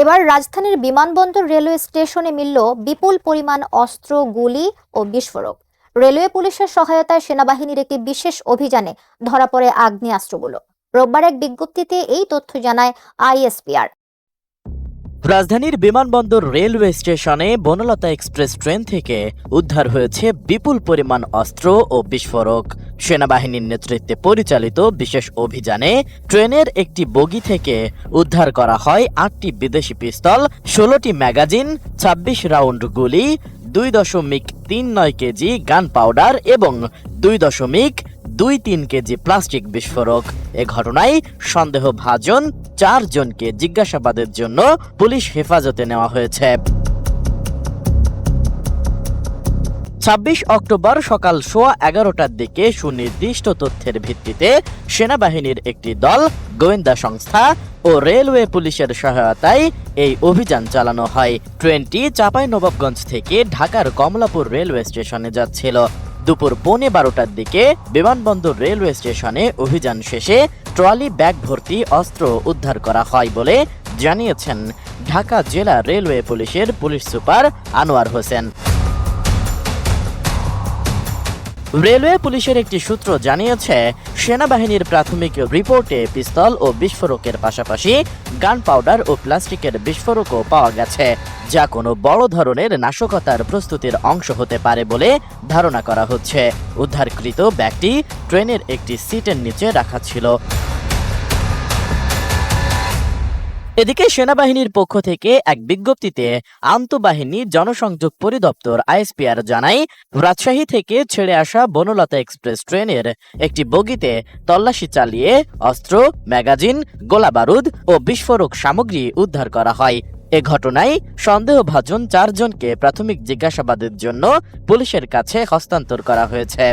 এবার রাজধানীর বিমানবন্দর রেলওয়ে স্টেশনে মিলল বিপুল পরিমাণ অস্ত্র, গুলি ও বিস্ফোরক। রেলওয়ে পুলিশের সহায়তায় সেনাবাহিনীর একটি বিশেষ অভিযানে ধরা পড়ে আগ্নেয়াস্ত্রগুলো। রোববার এক বিজ্ঞপ্তিতে এই তথ্য জানায় আইএসপিআর। রাজধানীর বিমানবন্দর রেলওয়ে স্টেশনে বনলতা এক্সপ্রেস ট্রেন থেকে উদ্ধার হয়েছে বিপুল পরিমাণ অস্ত্র ও বিস্ফোরক। সেনাবাহিনীর নেতৃত্বে পরিচালিত বিশেষ অভিযানে ট্রেনের একটি বগি থেকে উদ্ধার করা হয় আটটি বিদেশি পিস্তল, ষোলোটি ম্যাগাজিন ২৬ রাউন্ড গুলি, দুই দশমিক তিন নয় কেজি গান পাউডার এবং দুই দশমিক দুই তিন কেজি প্লাস্টিক বিস্ফোরক। এ ঘটনায় সন্দেহভাজন চারজনকে জিজ্ঞাসাবাদের জন্য পুলিশ হেফাজতে নেওয়া হয়েছে। ছাব্বিশ অক্টোবর সকাল সোয়া এগারোটার দিকে সুনির্দিষ্ট তথ্যের ভিত্তিতে সেনাবাহিনীর একটি দল, গোয়েন্দা সংস্থা ও রেলওয়ে পুলিশের সহায়তায় এই অভিযান চালানো হয়। ট্রেনটি চাঁপাইনবাবগঞ্জ থেকে ঢাকার কমলাপুর রেলওয়ে স্টেশনে যাচ্ছিল। দুপুর পৌনে বারোটার দিকে বিমানবন্দর রেলওয়ে স্টেশনে অভিযান শেষে ট্রলি ব্যাগ ভর্তি অস্ত্র উদ্ধার করা হয় বলে জানিয়েছেন ঢাকা জেলা রেলওয়ে পুলিশের police super Anwar Hossain. Railway পুলিশের একটি সূত্র জানিয়েছে, সেনাবাহিনীর প্রাথমিক রিপোর্টে পিস্তল ও বিস্ফোরকের পাশাপাশি গান পাউডার ও প্লাস্টিকের বিস্ফোরকও পাওয়া গেছে, যা কোনো বড় ধরনের নাশকতার প্রস্তুতির অংশ হতে পারে বলে ধারণা করা হচ্ছে। উদ্ধারকৃত ব্যাগটি ট্রেনের একটি সিটের নিচে রাখা ছিল। এদিকে সেনাবাহিনীর পক্ষ থেকে এক বিজ্ঞপ্তিতে আন্তঃবাহিনী জনসংযোগ পরিদপ্তর আইএসপিআর জানায়, রাজশাহী থেকে ছেড়ে আসা বনলতা এক্সপ্রেস ট্রেনের একটি বগিতে তল্লাশি চালিয়ে অস্ত্র, ম্যাগাজিন, গোলাবারুদ ও বিস্ফোরক সামগ্রী উদ্ধার করা হয়। এ ঘটনায় সন্দেহভাজন চারজনকে প্রাথমিক জিজ্ঞাসাবাদের জন্য পুলিশের কাছে হস্তান্তর করা হয়েছে।